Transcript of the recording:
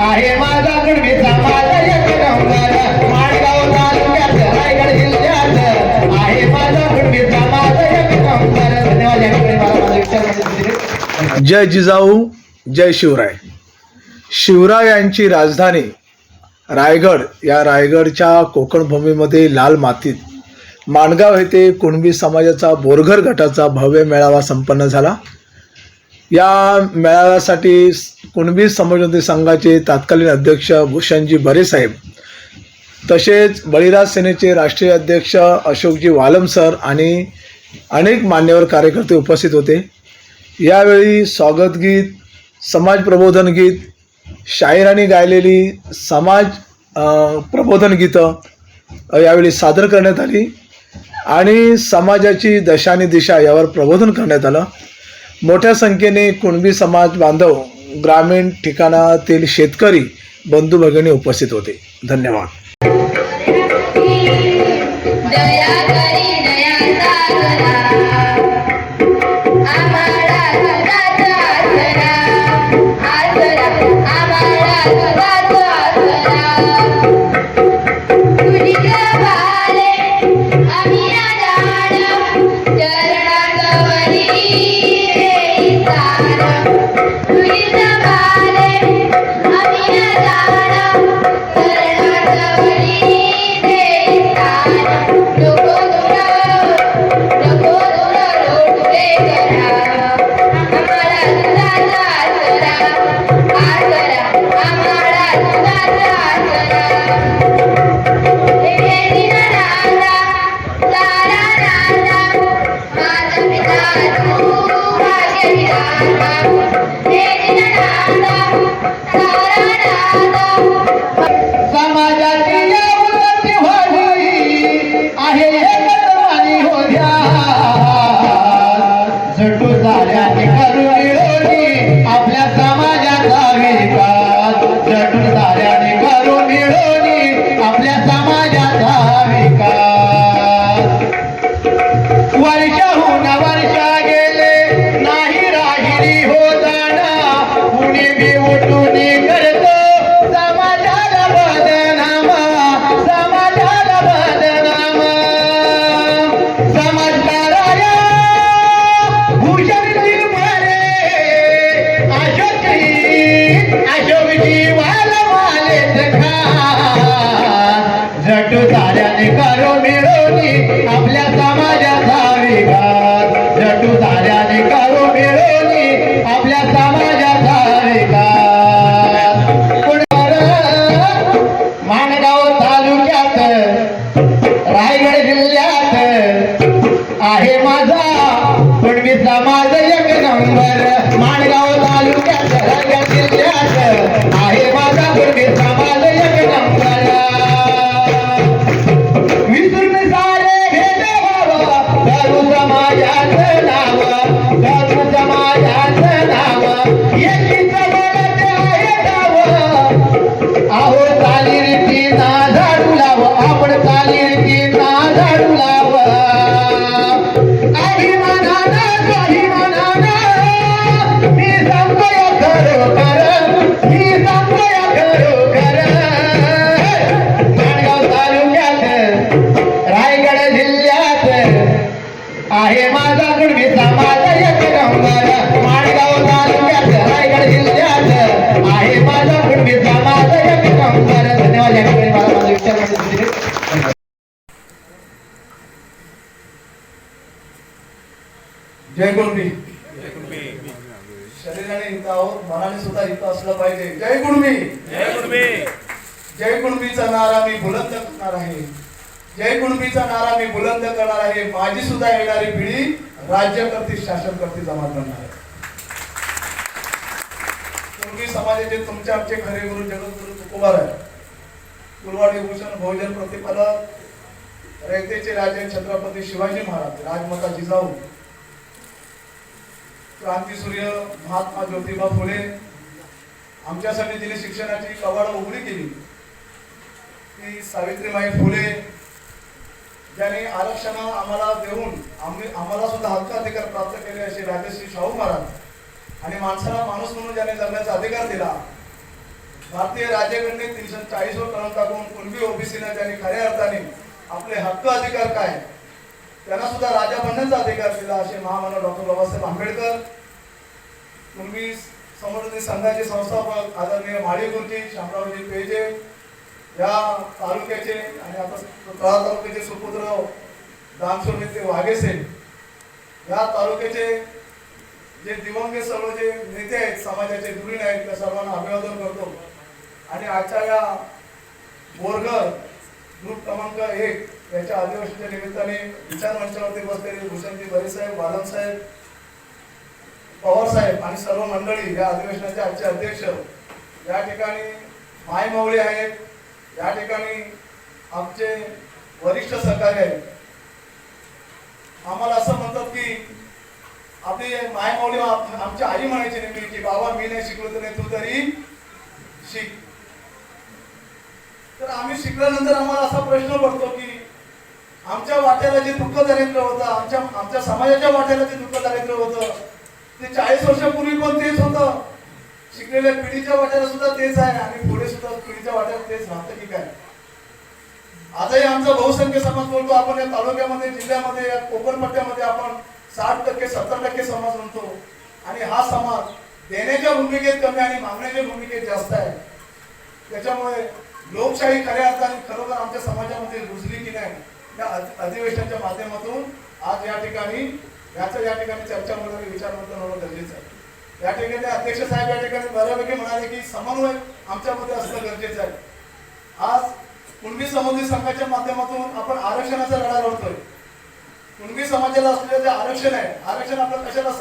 आहे माझा माझा एक नंबर तालुक्यात रायगड जिल्ह्यात आहे माझा माझा एक नंबर धन्यवाद या ठिकाणी मला माझा विचार जय जिजाऊ जय शिवराय. शिवराय यांची राजधानी रायगड या रायगडच्या कोकण भूमीमध्ये लाल मातीत. माणगाव येथे कुणबी समाजाचा बोरघर गटाचा भव्य मेळावा संपन्न झाला. या मेळाव्यासाठी कुणबी समाजवादी संघाचे तत्कालीन अध्यक्ष भूषणजी बरे साहेब तसेच बळीराज सेनेचे राष्ट्रीय अध्यक्ष अशोकजी वालम सर आणि अनेक मान्यवर कार्यकर्ते उपस्थित होते. यावेळी स्वागत गीत समाज प्रबोधन गीत शाहिरांनी गायलेली समाज प्रबोधन गीतं यावेळी सादर करण्यात आली आणि समाजाची दशा आणि दिशा यावर प्रबोधन करण्यात आलं. मोठ्या संख्येने कुणबी समाज बांधव ग्रामीण ठिकाणातील शेतकरी बंधू भगिनी उपस्थित होते. धन्यवाद. Заболели आहे माझा. पण मी समाज एक नंबर माणगाव तालुक्यात जय कुणबी शरीराने हित आहोत मनाने सुद्धा हित असलं पाहिजे. जय कुणबी जय कुणबीचा नारा मी बुलंद करणार आहे. जय कुणबीचा नारा मी बुलंद करणार आहे. माझी सुद्धा येणारी पिढी राज्य करते शासन करते जमा करणार आहे. कुणबी समाजाचे तुमचे आमचे खरे गुरु जगद्गुरु तुकोबार आहे कुलवाडी भूषण भोजन प्रतिपादक रयतेचे राजे छत्रपती शिवाजी महाराज राजमाता जिजाऊ क्रांतीसूर्य महात्मा ज्योतिबा फुले आमच्यासाठी तिने शिक्षणाची कवाडं उघडी केली. ती सावित्रीबाई फुले ज्याने आरक्षण आम्हाला देऊन आम्ही आम्हाला सुद्धा हक्क अधिकार प्राप्त केले असे राजश्री शाहू महाराज आणि माणसाला माणूस म्हणून ज्याने जगण्याचा अधिकार दिला भारतीय राज्यघटनेत तीनशे चाळीसवर कलम टाकून कुणबी ओबीसीला त्यांनी खऱ्या अर्थाने आपले हक्क अधिकार काय त्यांना सुद्धा राजा बनण्याचा अधिकार दिला असे महामानव डॉक्टर बाबासाहेब आंबेडकर. कुणबी समृद्धी संघाचे संस्थापक आदरणीय माळी गुरुजी शामरावजी पेजे या तालुक्याचे आणि आता तळा तालुक्याचे सुपुत्र दामसोर वाघेसे. या तालुक्याचे जे दिवंगत सर्व जे नेते आहेत समाजाचे दुरीण आहेत त्या सर्वांना अभिवादन करतो. आणि आजच्या या बोरगर ग्रुप क्रमांक एक याच्या अधिवेशनाच्या निमित्ताने विचार मंचावरती बसलेले भूषणजी बरेसाहेब बालनसाहेब पवार साहेब आणि सर्व मंडळी या अधिवेशनाचे आजचे अध्यक्ष या ठिकाणी माय मावळे आहेत. या ठिकाणी आमचे वरिष्ठ सहकारी आहेत. आम्हाला असं म्हणतात की आपली माय मावळी आमची आई म्हणायची नेहमी की बाबा मी नाही शिकलो तर नाही तू तरी शिक. तर आम्ही शिकल्यानंतर आम्हाला असा प्रश्न पडतो की आमच्या वाट्याला जे दुःख दारिद्र्य होतं आमच्या आमच्या समाजाच्या वाट्याला जे दुःख दारिद्र्य होतं ते चाळीस वर्षापूर्वी पण तेच होतं. शिकलेल्या पिढीच्या वाट्याला सुद्धा तेच आहे आणि पुढे सुद्धा पिढीच्या वाट्याला तेच राहतं की काय? आजही आमचा बहुसंख्य समाज बोलतो आपण या तालुक्यामध्ये जिल्ह्यामध्ये या कोकण पट्ट्यामध्ये आपण साठ टक्के सत्तर टक्के समाज म्हणतो. आणि हा समाज देण्याच्या भूमिकेत कमी आणि मागण्याच्या भूमिकेत जास्त आहे. त्याच्यामुळे लोकशाही खऱ्या अर्थाने खरोखर आमच्या समाजामध्ये रुजली की नाही? या अधिवेशनाच्या माध्यमातून आज या ठिकाणी याचं या ठिकाणी चर्चा वगैरे विचार मंथन होणं गरजेचं आहे. या ठिकाणी अध्यक्ष साहेब या ठिकाणी बऱ्यापैकी म्हणाले की समन्वय आमच्यामध्ये असणं गरजेचं आहे. आज कुणबी समुदाय संघाच्या माध्यमातून आपण आरक्षणाचा लढा लढतोय. कुणबी समाजाला असलेलं जे आरक्षण आहे आरक्षण आपलं कशाला